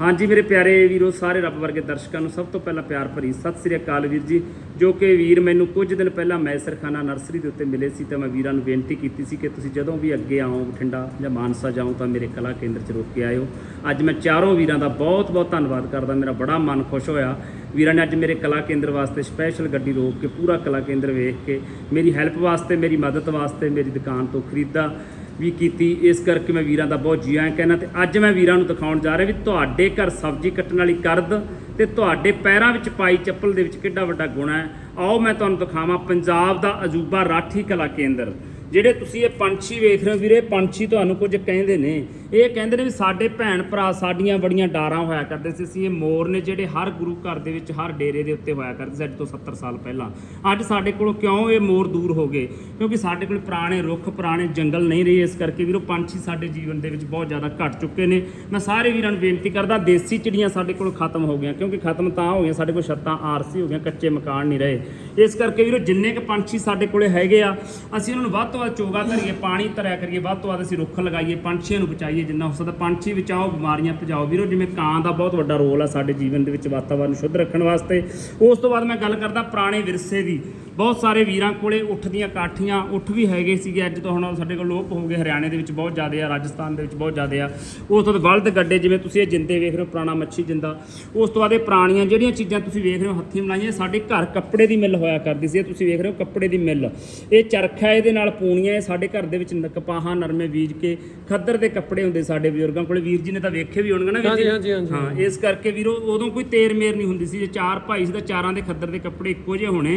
ਹਾਂਜੀ ਮੇਰੇ ਪਿਆਰੇ ਵੀਰੋ, ਸਾਰੇ ਰੱਬ ਵਰਗੇ ਦਰਸ਼ਕਾਂ ਨੂੰ ਸਭ ਤੋਂ ਪਹਿਲਾਂ ਪਿਆਰ ਭਰੀ ਸਤਿ ਸ੍ਰੀ ਅਕਾਲ ਵੀਰ ਜੀ, ਜੋ ਕਿ ਵੀਰ ਮੈਨੂੰ ਕੁਝ ਦਿਨ ਪਹਿਲਾਂ ਮੈਸਰਖਾਨਾ ਨਰਸਰੀ ਦੇ ਉੱਤੇ ਮਿਲੇ ਸੀ ਤਾਂ ਮੈਂ ਵੀਰਾਂ ਨੂੰ ਬੇਨਤੀ ਕੀਤੀ ਸੀ ਕਿ ਤੁਸੀਂ ਜਦੋਂ ਵੀ ਅੱਗੇ ਆਓ ਬਠਿੰਡਾ ਜਾਂ ਮਾਨਸਾ ਜਾਓ ਤਾਂ ਮੇਰੇ ਕਲਾ ਕੇਂਦਰ 'ਚ ਰੁਕ ਕੇ ਆਇਓ। ਅੱਜ ਮੈਂ ਚਾਰੋਂ ਵੀਰਾਂ ਦਾ ਬਹੁਤ ਬਹੁਤ ਧੰਨਵਾਦ ਕਰਦਾ, ਮੇਰਾ ਬੜਾ ਮਨ ਖੁਸ਼ ਹੋਇਆ। ਵੀਰਾਂ ਨੇ ਅੱਜ ਮੇਰੇ ਕਲਾ ਕੇਂਦਰ ਵਾਸਤੇ ਸਪੈਸ਼ਲ ਗੱਡੀ ਰੋਕ ਕੇ ਪੂਰਾ ਕਲਾ ਕੇਂਦਰ ਵੇਖ ਕੇ ਮੇਰੀ ਹੈਲਪ ਵਾਸਤੇ, ਮੇਰੀ ਮਦਦ ਵਾਸਤੇ ਮੇਰੀ ਦੁਕਾਨ ਤੋਂ ਖਰੀਦਾ। ਵੀ ਕੀਤੀ। ਇਸ ਕਰਕੇ ਮੈਂ ਵੀਰਾਂ ਦਾ ਬਹੁਤ ਜੀ ਆਇਆਂ ਕਹਿਣਾ ਤੇ ਅੱਜ ਮੈਂ ਵੀਰਾਂ ਨੂੰ ਦਿਖਾਉਣ ਜਾ ਰਿਹਾ ਵੀ ਤੁਹਾਡੇ ਘਰ ਸਬਜ਼ੀ ਕੱਟਣ ਵਾਲੀ ਕਰਦ ਤੇ ਤੁਹਾਡੇ ਪੈਰਾਂ ਵਿੱਚ ਪਾਈ ਚੱਪਲ ਦੇ ਵਿੱਚ ਕਿੱਡਾ ਵੱਡਾ ਗੁਣਾ ਹੈ। ਆਓ ਮੈਂ ਤੁਹਾਨੂੰ ਦਿਖਾਵਾਂ ਪੰਜਾਬ ਦਾ ਅਜੂਬਾ ਰਾਠੀ ਕਲਾ ਕੇਂਦਰ। ਜਿਹੜੇ ਤੁਸੀਂ ਇਹ ਪੰਛੀ ਵੇਖ ਰਹੇ ਹੋ ਵੀਰੇ, ਪੰਛੀ ਤੁਹਾਨੂੰ ਕੁਝ ਕਹਿੰਦੇ ਨੇ। ਇਹ ਕਹਿੰਦੇ ਨੇ ਵੀ ਸਾਡੇ ਭੈਣ ਭਰਾ ਸਾਡੀਆਂ ਬੜੀਆਂ ਡਾਰਾਂ ਹੋਇਆ ਕਰਦੇ ਸੀ। ਅਸੀਂ ਇਹ ਮੋਰ ਨੇ ਜਿਹੜੇ ਹਰ ਗੁਰੂ ਘਰ ਦੇ ਵਿੱਚ, ਹਰ ਡੇਰੇ ਦੇ ਉੱਤੇ ਹੋਇਆ ਕਰਦੇ ਸੀ ਅੱਜ ਤੋਂ 70 ਸਾਲ ਪਹਿਲਾਂ। ਅੱਜ ਸਾਡੇ ਕੋਲ ਕਿਉਂ ਇਹ ਮੋਰ ਦੂਰ ਹੋ ਗਏ? ਕਿਉਂਕਿ ਸਾਡੇ ਕੋਲ ਪੁਰਾਣੇ ਰੁੱਖ, ਪੁਰਾਣੇ ਜੰਗਲ ਨਹੀਂ ਰਹੇ ਇਸ ਕਰਕੇ ਵੀਰੋ, ਪੰਛੀ ਸਾਡੇ ਜੀਵਨ ਦੇ ਵਿੱਚ ਬਹੁਤ ਜ਼ਿਆਦਾ ਘਟ ਚੁੱਕੇ ਨੇ। ਮੈਂ ਸਾਰੇ ਵੀਰਾਂ ਨੂੰ ਬੇਨਤੀ ਕਰਦਾ, ਦੇਸੀ ਚਿੜੀਆਂ ਸਾਡੇ ਕੋਲ ਖਤਮ ਹੋ ਗਈਆਂ, ਕਿਉਂਕਿ ਖਤਮ ਤਾਂ ਹੋ ਗਈਆਂ, ਸਾਡੇ ਕੋਲ ਛੱਤਾਂ ਆਰਸੀ ਹੋ ਗਈਆਂ, ਕੱਚੇ ਮਕਾਨ ਨਹੀਂ ਰਹੇ। ਇਸ ਕਰਕੇ ਵੀਰੋ, ਜਿੰਨੇ ਕ ਪੰਛੀ ਸਾਡੇ ਕੋਲੇ ਹੈਗੇ ਆ, ਅਸੀਂ ਉਹਨਾਂ ਨੂੰ ਵੱਧ ਤੋਂ ਵੱਧ ਚੋਗਾ ਧਰੀਏ, ਪਾਣੀ ਧਰਿਆ ਕਰੀਏ, ਵੱਧ ਤੋਂ ਵੱਧ ਅਸੀਂ ਰੁੱਖ ਲਗਾਈਏ, ਪੰਛੀਆਂ ਨੂੰ ਬਚਾਈਏ ਜਿੰਨਾ ਹੋ ਸਕਦਾ। ਪੰਛੀ ਬਚਾਓ, ਬਿਮਾਰੀਆਂ ਭਜਾਓ। ਵੀਰੋ, ਜਿਵੇਂ ਕਾਂ ਦਾ ਬਹੁਤ ਵੱਡਾ ਰੋਲ ਆ ਸਾਡੇ ਜੀਵਨ ਦੇ ਵਿੱਚ ਵਾਤਾਵਰਨ ਸ਼ੁੱਧ ਰੱਖਣ ਵਾਸਤੇ। ਉਸ ਤੋਂ ਬਾਅਦ ਮੈਂ ਗੱਲ ਕਰਦਾ ਪੁਰਾਣੇ ਵਿਰਸੇ ਦੀ। ਬਹੁਤ ਸਾਰੇ ਵੀਰਾਂ ਕੋਲੇ ਉੱਠ ਦੀਆਂ ਕਾਠੀਆਂ ਉੱਠ ਵੀ ਹੈਗੇ ਸੀਗੇ। ਅੱਜ ਤੋਂ ਹੁਣ ਸਾਡੇ ਕੋਲ ਲੋਪ ਹੋ ਗਏ। ਹਰਿਆਣੇ ਦੇ ਵਿੱਚ ਬਹੁਤ ਜ਼ਿਆਦੇ ਆ ਰਾਜਸਥਾਨ ਦੇ ਵਿੱਚ ਬਹੁਤ ਜ਼ਿਆਦੇ ਆ। ਉਸ ਤੋਂ ਬਾਅਦ ਬਲਦ ਗੱਡੇ ਜਿਵੇਂ ਤੁਸੀਂ ਇਹ ਜਿੰਦੇ ਵੇਖ ਰਹੇ ਹੋ ਪੁਰਾਣਾ ਮੱਛੀ ਜਿੰਦਾ। ਉਸ ਤੋਂ ਬਾਅਦ ਇਹ ਪੁਰਾਣੀਆਂ ਜਿਹੜੀਆਂ ਚੀਜ਼ਾਂ ਤੁਸੀਂ ਵੇਖ ਰਹੇ ਹੋ ਹੱਥੀਂ ਬਣਾਈਆਂ ਇਹ ਸਾਡੇ ਘਰ ਕੱਪੜੇ ਦੀ ਮਿੱਲ ਹੋਇਆ ਕਰਦੀ ਸੀ। ਇਹ ਤੁਸੀਂ ਵੇਖ ਰਹੇ ਹੋ ਕੱਪੜੇ ਦੀ ਮਿੱਲ। ਇਹ ਚਰਖਾ ਇਹਦੇ ਨਾਲ ਪੂਣੀਆਂ ਇਹ ਸਾਡੇ ਘਰ ਦੇ ਵਿੱਚ ਨ- ਕਪਾਹਾਂ ਨਰਮੇ ਬੀਜ ਕੇ ਖੱਦਰ ਦੇ ਕੱਪੜੇ ਹੁੰਦੇ ਸਾਡੇ ਬਜ਼ੁਰਗਾਂ ਕੋਲੇ। ਵੀਰ ਜੀ ਨੇ ਤਾਂ ਵੇਖੇ ਵੀ ਹੋਣਗੇ ਨਾ ਵੀਰ ਹਾਂਜੀ, ਹਾਂਜੀ। ਹਾਂ ਇਸ ਕਰਕੇ ਵੀਰੋ ਉਦੋਂ ਕੋਈ ਤੇਰ ਮੇਰ ਨਹੀਂ ਹੁੰਦੀ ਸੀ। ਜੇ ਚਾਰ ਭਾਈ ਸੀ ਤਾਂ ਚਾਰਾਂ ਦੇ ਖੱਦਰ ਦੇ ਕੱਪੜੇ ਇੱਕੋ ਜਿਹੇ ਹੋਣੇ।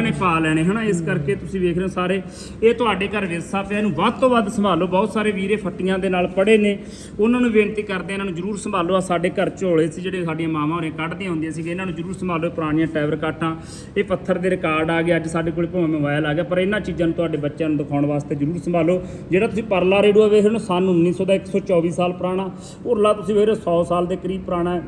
ਸਾਰਿਆਂ ਨੇ ਪਾ ਲੈਣੇ, ਹਨਾ? ਇਸ ਕਰਕੇ ਤੁਸੀਂ ਵੇਖ ਰਹੇ ਹੋ ਸਾਰੇ। ਇਹ ਤੁਹਾਡੇ ਘਰ ਵਿਰਸਾ ਪਿਆ ਇਹਨੂੰ ਵੱਧ ਤੋਂ ਵੱਧ ਸੰਭਾਲੋ। ਬਹੁਤ ਸਾਰੇ ਵੀਰੇ ਫੱਟੀਆਂ ਦੇ ਨਾਲ ਪੜੇ ਨੇ। ਉਹਨਾਂ ਨੂੰ ਬੇਨਤੀ ਕਰਦੇ ਇਹਨਾਂ ਨੂੰ ਜਰੂਰ ਸੰਭਾਲੋ। ਆ ਸਾਡੇ ਘਰ ਝੋਲੇ ਸੀ, ਜਿਹੜੇ ਸਾਡੀਆਂ ਮਾਵਾਂ ਹੋਰੇ ਕੱਢਦੀਆਂ ਹੁੰਦੀਆਂ ਸੀ ਇਹਨਾਂ ਨੂੰ ਜਰੂਰ ਸੰਭਾਲੋ। ਪੁਰਾਣੀਆਂ ਟਾਈਵਰ ਕਾਟਾਂ, ਇਹ ਪੱਥਰ ਦੇ ਰਿਕਾਰਡ ਆ ਗਏ। ਅੱਜ ਸਾਡੇ ਕੋਲ ਭਾਵੇਂ ਮੋਬਾਈਲ ਆ ਗਿਆ, ਪਰ ਇਹਨਾਂ ਚੀਜ਼ਾਂ ਨੂੰ ਤੁਹਾਡੇ ਬੱਚਿਆਂ ਨੂੰ ਦਿਖਾਉਣ ਵਾਸਤੇ ਜਰੂਰ ਸੰਭਾਲੋ। ਜਿਹੜਾ ਤੁਸੀਂ ਪਰਲਾ ਰੇਡੀਓ ਵੇਖ ਰਹੇ ਹੋ, ਸਨ 1900 ਦਾ 124 ਸਾਲ ਪੁਰਾਣਾ। ਉਰਲਾ ਤੁਸੀਂ ਵੇਖ ਰਹੇ ਹੋ 100 ਸਾਲ ਦੇ ਕਰੀਬ ਪੁਰਾਣਾ ਹੈ।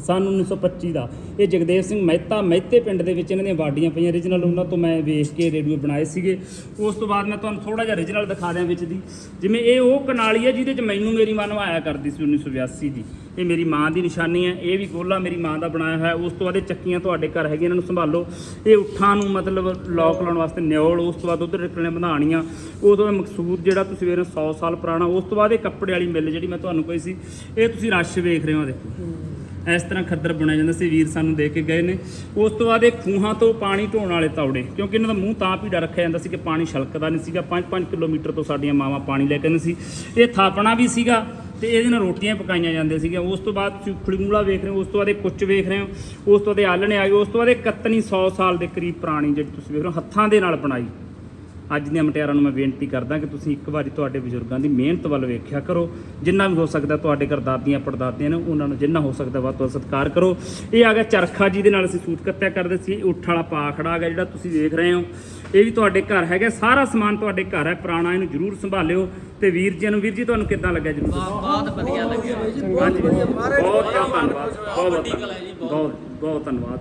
ਸਨ 1925 ਦਾ। ਇਹ ਜਗਦੇਵ ਸਿੰਘ ਮਹਿਤਾ ਮਹਿਤੇ ਪਿੰਡ ਦੇ ਵਿੱਚ ਇਹਨਾਂ ਦੀਆਂ ਵਾਡੀਆਂ ਪਈਆਂ। Origignal ਉਹਨਾਂ ਤੋਂ ਮੈਂ ਵੇਖ ਕੇ ਰੇਡੀਓ ਬਣਾਏ ਸੀਗੇ। ਉਸ ਤੋਂ ਬਾਅਦ ਮੈਂ ਤੁਹਾਨੂੰ ਥੋੜਾ ਜਿਹਾ origignal ਦਿਖਾ ਦਿਆਂ ਵਿੱਚ ਦੀ। ਜਿਵੇਂ ਇਹ ਉਹ ਕਨਾਲੀ ਹੈ ਜਿਹਦੇ 'ਚ ਮੈਨੂੰ ਮੇਰੀ ਮਾਂ ਨਵਾਇਆ ਕਰਦੀ ਸੀ 1982 ਦੀ। ਇਹ ਮੇਰੀ ਮਾਂ ਦੀ ਨਿਸ਼ਾਨੀ ਹੈ। ਇਹ ਵੀ ਗੋਲਾ ਮੇਰੀ ਮਾਂ ਦਾ ਬਣਾਇਆ ਹੋਇਆ। ਉਸ ਤੋਂ ਬਾਅਦ ਇਹ ਚੱਕੀਆਂ ਤੁਹਾਡੇ ਘਰ ਹੈਗੀਆਂ, ਇਹਨਾਂ ਨੂੰ ਸੰਭਾਲੋ। ਇਹ ਉੱਠਾਂ ਨੂੰ ਮਤਲਬ ਲੋਕ ਲਾਉਣ ਵਾਸਤੇ ਨਿਓਲ, ਉਸ ਤੋਂ ਬਾਅਦ ਉਧਰ ਨਿਕਲਣੇ ਵਧਾਣੀਆਂ ਉਸ ਤੋਂ ਬਾਅਦ ਮਕਸੂਦ ਜਿਹੜਾ ਤੁਸੀਂ ਵੇਖ ਰਹੇ 100 ਸਾਲ ਪੁਰਾਣਾ। ਉਸ ਤੋਂ ਬਾਅਦ ਇਹ ਕੱਪੜੇ ਵਾਲੀ ਮਿੱਲ ਜਿਹੜੀ ਮੈਂ ਤੁਹਾਨੂੰ ਕਹੀ ਸੀ, ਇਹ ਤੁਸੀਂ ਰਸ਼ ਵੇਖ ਰਹੇ ਹੋ, ਦੇਖੋ। ਇਸ ਤਰ੍ਹਾਂ ਖੱਦਰ ਬੁਣਿਆ ਜਾਂਦਾ ਸੀ, ਵੀਰ ਸਾਨੂੰ ਦੇ ਕੇ ਗਏ ਨੇ। ਉਸ ਤੋਂ ਬਾਅਦ ਇਹ ਖੂਹਾਂ ਤੋਂ ਪਾਣੀ ਢੋਣ ਵਾਲੇ ਤੌੜੇ, ਕਿਉਂਕਿ ਇਹਨਾਂ ਦਾ ਮੂੰਹ ਤਾਂ ਭੀੜਾ ਰੱਖਿਆ ਜਾਂਦਾ ਸੀ ਕਿ ਪਾਣੀ ਛਲਕਦਾ ਨਹੀਂ ਸੀਗਾ। 5-5 ਕਿਲੋਮੀਟਰ ਤੋਂ ਸਾਡੀਆਂ ਮਾਵਾਂ ਪਾਣੀ ਲੈ ਕੇ ਆਉਂਦੀਆਂ ਸੀ। ਇਹ ਥਾਪਣਾ ਵੀ ਸੀਗਾ ਤੇ ਇਹਦੇ ਨਾਲ ਰੋਟੀਆਂ ਪਕਾਈਆਂ ਜਾਂਦੀਆਂ ਸੀਗੀਆਂ। ਉਸ ਤੋਂ ਬਾਅਦ ਤੁਸੀਂ ਖੜੂਲਾ ਵੇਖ ਰਹੇ ਹੋ, ਉਸ ਤੋਂ ਬਾਅਦ ਇਹ ਕੁੱਚ ਵੇਖ ਰਹੇ ਹੋ, ਉਸ ਤੋਂ ਬਾਅਦ ਇਹ ਆਲਣੇ ਆ ਗਏ, ਉਸ ਤੋਂ ਬਾਅਦ ਇਹ ਕੱਤਣੀ 100 ਸਾਲ ਦੇ ਕਰੀਬ ਪੁਰਾਣੀ ਜਿਹੜੀ ਤੁਸੀਂ ਵੇਖ ਰਹੇ ਹੋ, ਹੱਥਾਂ ਦੇ ਨਾਲ ਬਣਾਈ। ਅੱਜ ਦੀਆਂ ਮਟਿਆਰਾਂ ਨੂੰ ਮੈਂ ਬੇਨਤੀ ਕਰਦਾ ਕਿ ਤੁਸੀਂ ਇੱਕ ਵਾਰੀ ਤੁਹਾਡੇ ਬਜ਼ੁਰਗਾਂ ਦੀ ਮਿਹਨਤ ਵੱਲ ਵੇਖਿਆ ਕਰੋ। ਜਿੰਨਾ ਵੀ ਹੋ ਸਕਦਾ ਤੁਹਾਡੇ ਘਰ ਦਾਦੀਆਂ ਪੜਦਾਦੀਆਂ ਨੇ ਉਹਨਾਂ ਨੂੰ ਜਿੰਨਾ ਹੋ ਸਕਦਾ ਵੱਧ ਤੋਂ ਸਤਿਕਾਰ ਕਰੋ। ਇਹ ਆ ਗਿਆ ਚਰਖਾ ਜਿਹਦੇ ਨਾਲ ਅਸੀਂ ਸੂਤ ਕੱਤਿਆ ਕਰਦੇ ਸੀ। ਉੱਠ ਵਾਲਾ ਪਾਖੜਾ ਆ ਗਿਆ ਜਿਹੜਾ ਤੁਸੀਂ ਦੇਖ ਰਹੇ ਹੋ। ਇਹ ਵੀ ਤੁਹਾਡੇ ਘਰ ਹੈਗਾ। ਸਾਰਾ ਸਮਾਨ ਤੁਹਾਡੇ ਘਰ ਹੈ। ਪੁਰਾਣਾ ਇਹਨੂੰ ਜ਼ਰੂਰ ਸੰਭਾਲਿਓ। ਤੇ ਵੀਰ ਜੀ ਨੂੰ ਵੀਰ ਜੀ ਤੁਹਾਨੂੰ ਕਿੱਦਾਂ ਲੱਗਿਆ ਜ਼ਰੂਰ ਦੱਸੋ। ਬਹੁਤ ਵਧੀਆ ਲੱਗਿਆ। ਬਹੁਤ ਬਹੁਤ ਧੰਨਵਾਦ। ਬਹੁਤ ਬਹੁਤ ਬਹੁਤ ਬਹੁਤ ਧੰਨਵਾਦ।